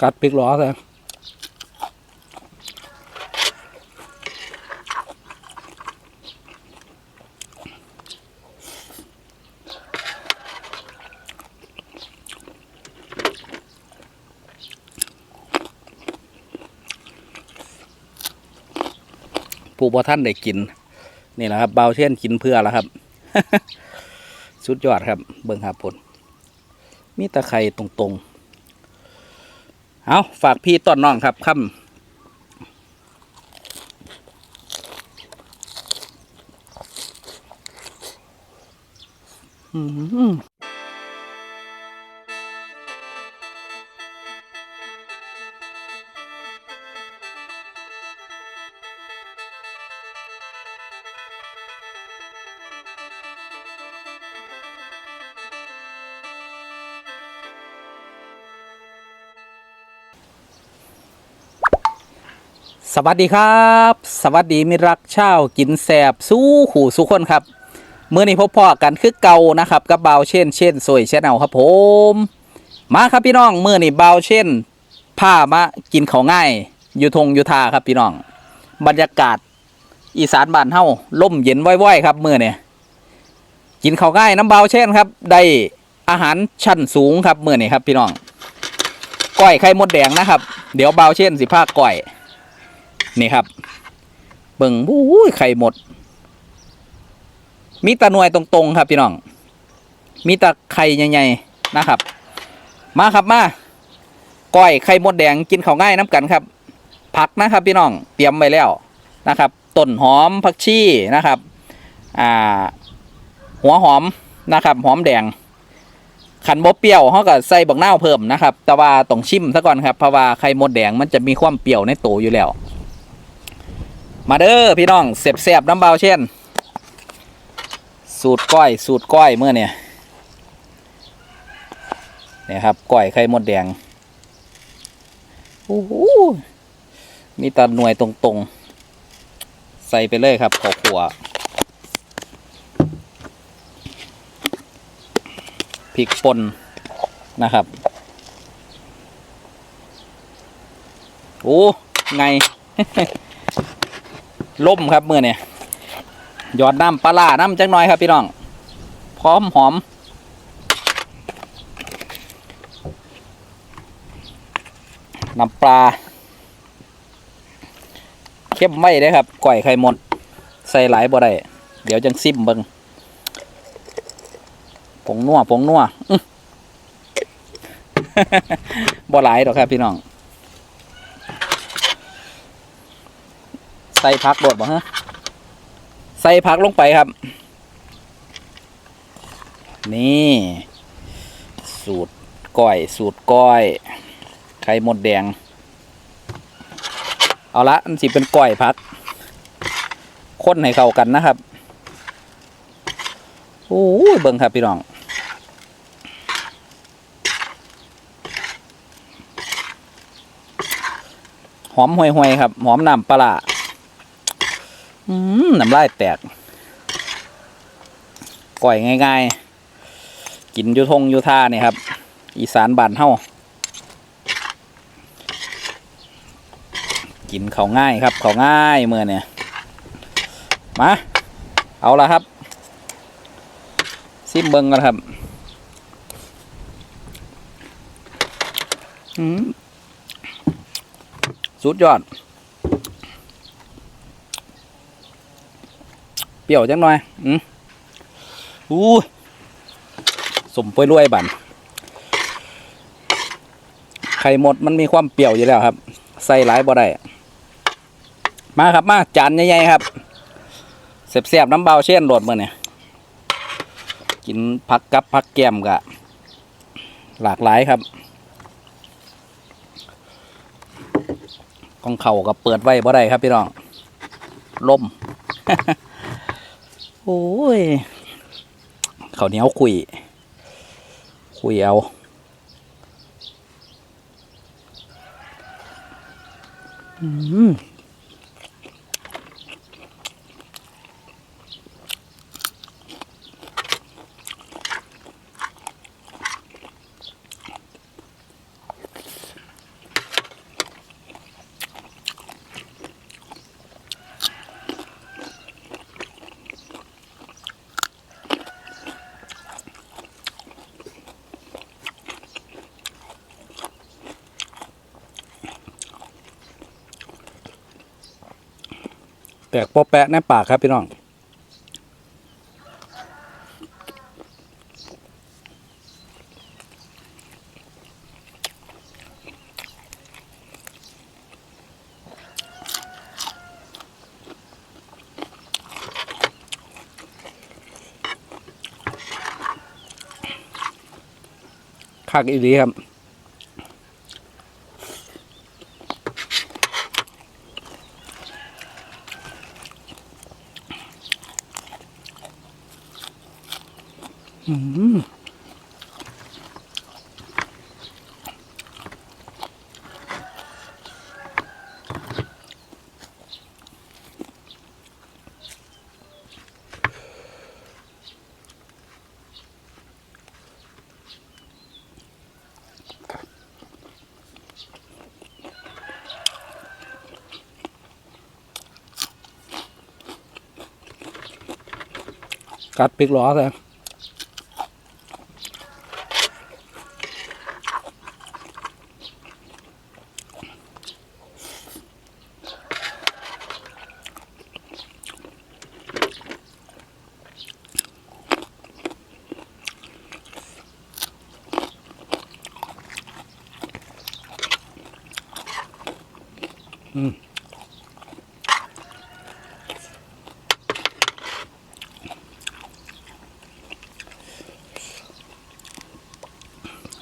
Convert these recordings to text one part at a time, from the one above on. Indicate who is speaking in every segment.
Speaker 1: กัดพริกล้อเลยผู้บ่ท่านได้กิน นี่แหละครับเบาเช่นกินเพื่อแล้วครับ สุดยอดครับ เบิ่งหาผล มีตะไคร่ตรงๆ เอาฝากพี่ต้นน้องครับค่ำอื้อหื วัสดีครับ สวัสดีมิรักเช่ากินแสบสู้ขู่สู้คนครับเมื่อนี้พบพ่อกันคือเก่านะครับกับเบาเช่นเช่นสวยเช่นเอาครับผม มาครับพี่น้องเมื่อนี้เบาเช่นผ้ามากินเขาง่ายอยู่ทงอยู่ทาครับพี่น้อง บรรยากาศอีสานบ้านเฮาล่มเย็นว้อยๆครับเมื่อเนี่ยกินเขาง่ายน้ำเบาเช่นครับ ได้อาหารชั้นสูงครับเมื่อนี้ครับพี่น้องก้อยไข่มดแดงนะครับ เดี๋ยวเบาเช่นสิผ้าก้อย นี่ครับ เบิ่งบู้ยไข่หมด มีตะหน่วยตรงๆ ครับพี่น้อง มีตะไข่ใหญ่ๆนะครับ มาครับมาก้อยไข่มดแดงกินข้าวง่ายน้ำกันครับ ผักนะครับพี่น้องเตรียมไว้แล้วนะครับต้นหอมผักชีนะครับอ่าหัวหอมนะครับ หอมแดงขันบเปรี้ยวเขาก็ใส่บักนาวเพิ่มนะครับ แต่ว่าต้องชิมซะก่อนครับเพราะว่าไข่มดแดงมันจะมีความเปรี้ยวในตัวอยู่แล้ว มาเด้อพี่น้องเสียบๆน้ำเบาเช่น สูตรก้อยสูตรก้อยเมื่อเนี่ยเนี่ยครับก้อยไข่มดแดงโอ้โหมีตาหน่วยตรงๆ ใส่ไปเลยครับขอขัวพริกป่นนะครับโอ้ไง ล่มครับมือเนี่ยยอดน้ำปลาน้ำจักหน่อยครับพี่น้อง พร้อมหอม น้ำปลาเข้มไม่ได้ครับก่อยไข่หมด ใส่หลายบ่ได้ เดี๋ยวจังซิมเบิงผงนัวผงนัวอื้อบ่หลายดอกครับพี่น้อง ใส่ผักโดดบ่ฮะใส่ผักลงไปครับ นี่ สูตรก้อย สูตรก้อย ไข่มดแดง เอาละอันสิเป็นก้อยผักคนให้เข้ากันนะครับโอ้ยเบิ่งครับพี่น้องหอมห่วยๆครับ หอมน้ำปลา อืมน้ำลายแตกก่อยง่ายๆ กินยุทงยุท่าเนี่ยครับ อีสานบานเฮากินเขาง่ายครับเขาง่ายเมื่อเนี่ยมา เอาละครับซิมเบิงกันครับสุดยอด ปรี้ยวจังหน่อย อืมอู้สมไปรวยบันไข่หมดมันมีความเปรี้ยวอยู่แล้วครับ ใส่หลายบ่ได้ มาครับมาจานใหญ่ๆครับเสียบๆน้ำเบาเช่นโดดมือเนี่ยกินผักกับผักแก้มกะ หลากหลายครับของเข่ากับเปิดไว้บ่ได้ครับพี่น้องล่ม โอ้ยข้าเนี้ยวคุย คุยเอาอืม แตกโปะแปะในปากครับพี่น้องคักอีดีครับ กัดพิกล้อเลย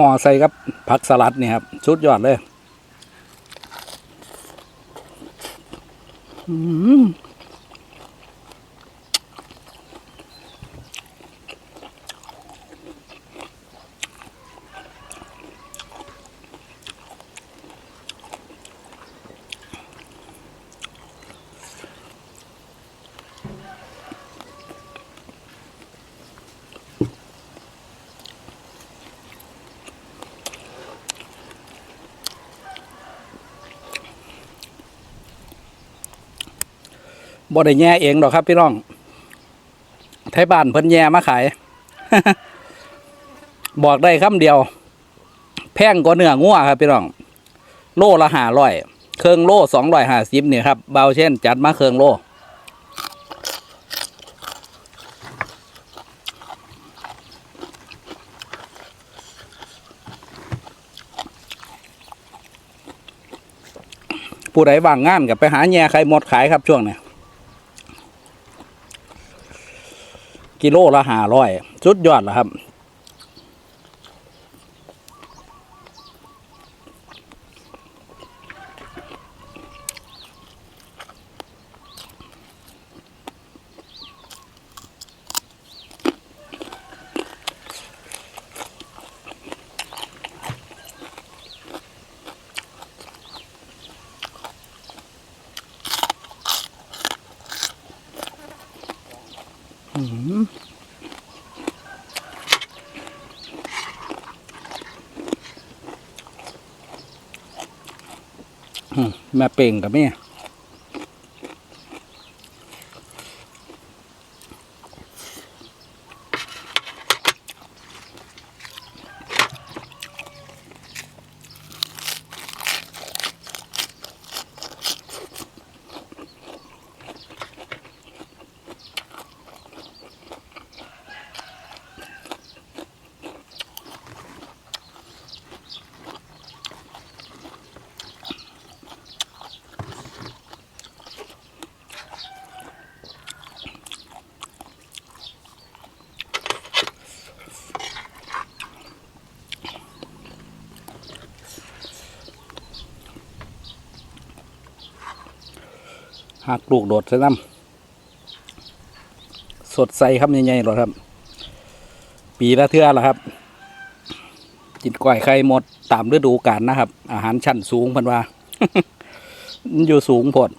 Speaker 1: ห่อใส่กับผักสลัดนี่ครับชุดยอดเลย อืม บ่ได้แย่เองหรอกครับ พี่น้องไทยบ้านเพิ่นแย่มาขาย บอกได้คำเดียว แพงกว่าเนื้องัวครับ พี่น้อง โลละห้าร้อยเครื่องโลสองร้อยห้าสิบเนี่ยครับเบาเช่น จัดมาเครื่องโลผู้ใดว่างงานกับไปหาแย่ไข่หมดขายครับช่วงเนี้ กิโลละห้าร้อยสุดยอดแล้วครับ มแม่เป่งกับแม่ หักลูกโดดใส่น้ำสดใสครับใหญ่ๆหรอครับ ปีละเทื่อละครับกินก้อยไข่หมดตามฤดูกาลนะครับ อาหารชั้นสูงพันว่าอยู่สูงพด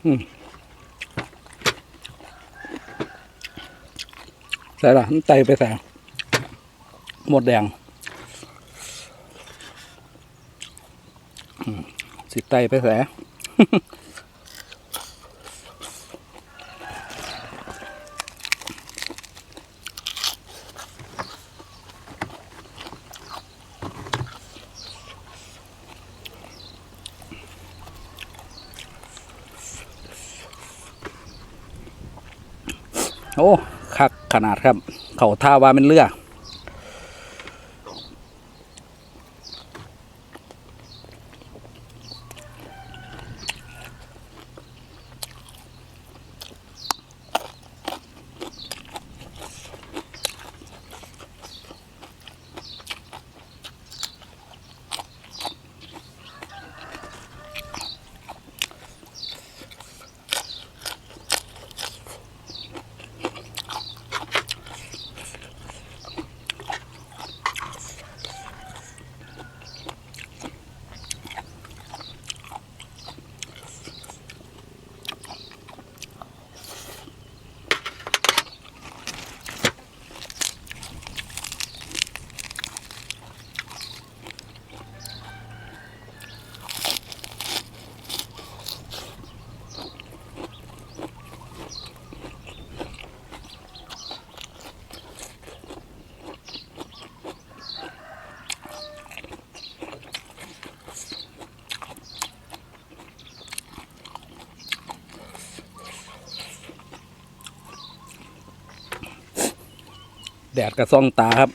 Speaker 2: ใส่ละน้ำไตไปใส่หมดแดงสิไตไปใส่ โอ้คักขนาดครับ เขาท่าว่าเป็นเรือ ดดกระซ่องตาครับ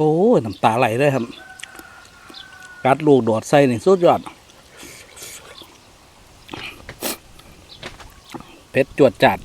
Speaker 2: อ้น้ำตาไหลเลยครับ กัดลูกโดดใส่นี่สุดยอดเพชรจวดจัด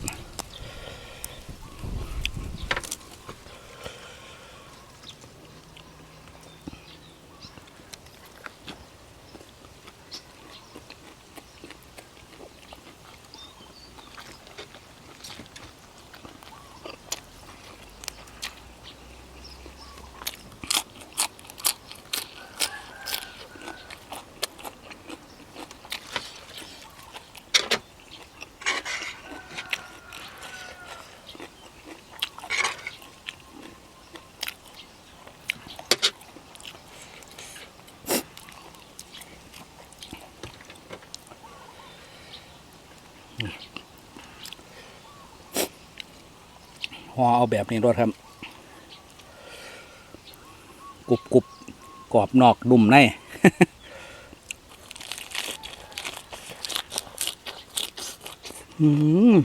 Speaker 2: ห่อเอาแบบนี้รถครับกรุบกรุบกรอบนอกดุ่มในอืม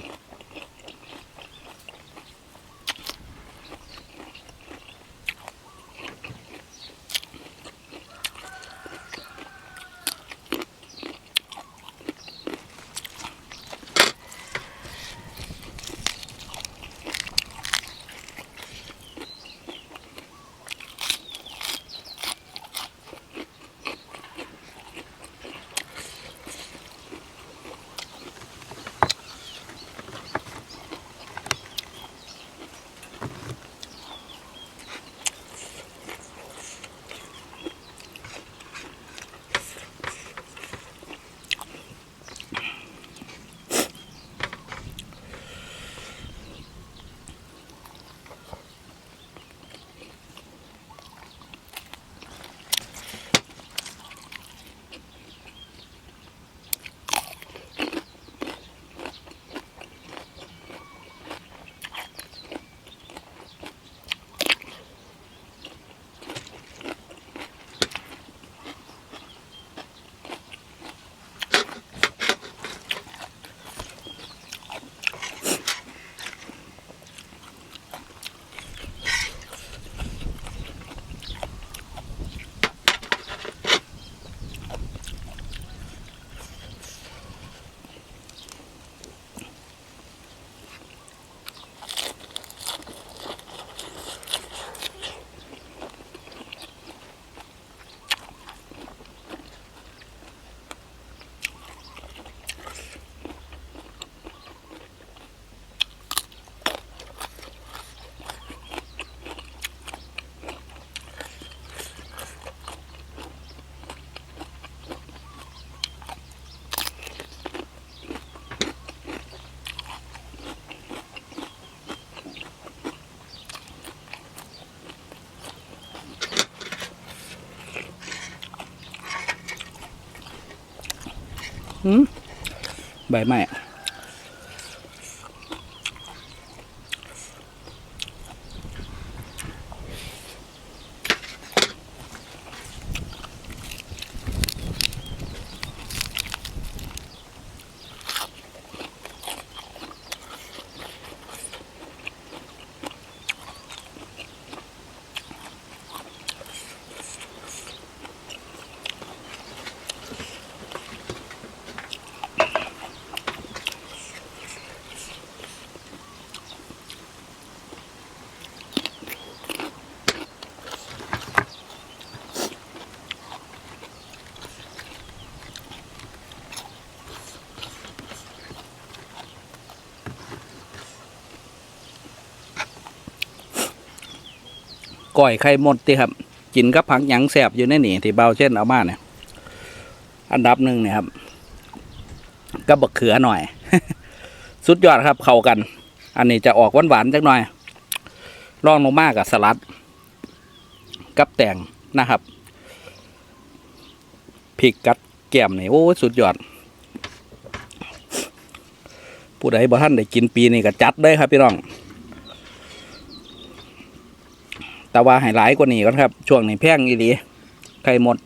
Speaker 2: ใบไม้ ก้อยไข่มดติครับกินกับผักหยังแสบอยู่ในนี่ที่เบาเช่นเอามาเนี่ยอันดับหนึ่งเนี่ยครับก็บักเขือหน่อย สุดยอดครับเข้ากัน อันนี้จะออกหวานๆจักหน่อยลองลงมากกับสลัด กับแตงนะครับพริกกัดแก้มนี่โอ้สุดยอด ผู้ใดบ่ท่านได้กินปีนี้ก็จัดได้ครับพี่น้อง แต่ว่าให้หลายกว่านี้ก่อนครับ ช่วงนี้แพงอีหลีไข่หมด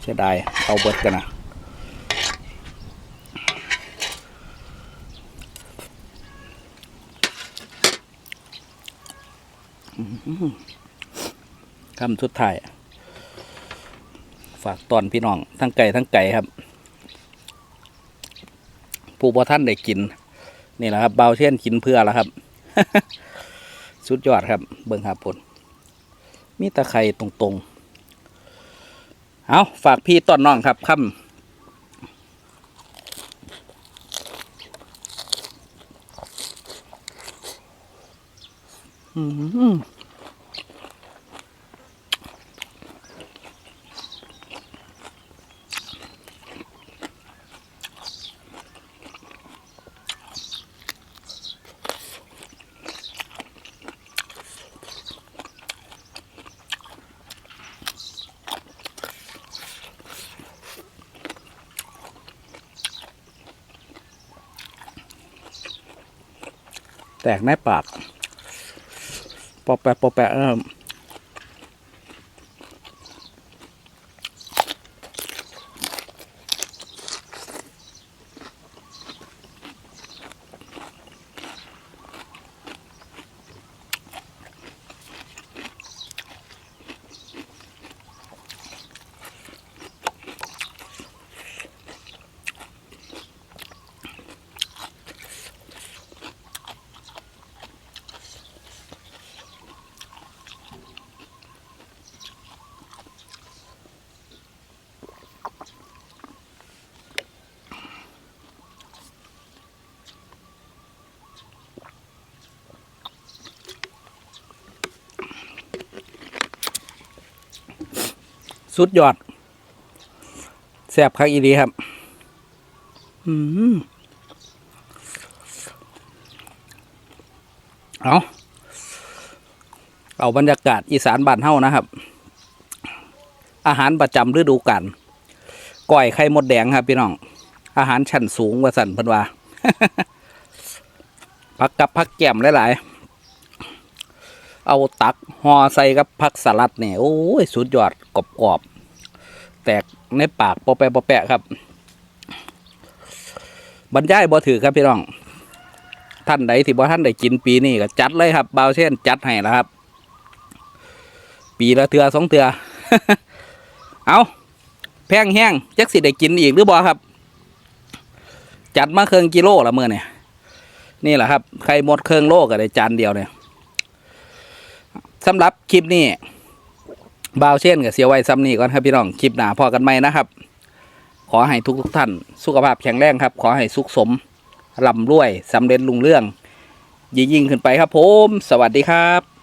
Speaker 2: เสียดายเอาเบิดกันนะอื้อหือ คำสุดท้าย ฝากตอนพี่น้อง ทั้งไก่ทั้งไก่ครับ ผู้บ่ท่านได้กิน นี่แหละครับเบาเช่นกินเพื่อแล้วครับ สุดยอดครับ เบิ่งครับผลมีตะไคร่ตรงๆ เอาฝากพี่ต้นน้องครับค่ำอื้อหือ แตกในปากปอแปะปอแปะเออ สุดยอดแซ่บคักอีดีครับ อืมเอาเอาบรรยากาศอีสานบ้านเฮานะครับ อาหารประจำฤดูกาลก้อยไข่มดแดงครับพี่น้อง อาหารชั้นสูงว่าสันพันวาพักกับพักแก้มหลายๆ เอาตักห่อใส่กับผักสลัดเนี่ยโอ้ยสุดยอดกรอบกรอบๆแตกในปากปอแปะปอแปะครับ บรรยายบ่ถือครับพี่น้อง ท่านใดที่บ่ท่านได้กินปีนี้ก็จัดเลยครับบาวเช่นจัดให้แล้วครับ ปีละเทือสองเทือเอาแพงแห้งจักสิได้กินอีกหรือบ่ครับ จัดมาเครื่องกิโลละเมื่อเนี่ยนี่แหละครับไข่หมดเครื่องโลก็ได้จานเดียวเนี่ย สำหรับคลิปนี้บ่าวเช่นกับเสียไว้ซ้ำนี่ก่อนครับพี่น้องคลิปหน้าพอกันไหมนะครับ ขอให้ทุกทุกท่าน สุขภาพแข็งแรงครับ ขอให้สุขสมร่ำรวยสำเร็จลุงเรื่อง ยิ่งยิ่งขึ้นไปครับผม สวัสดีครับ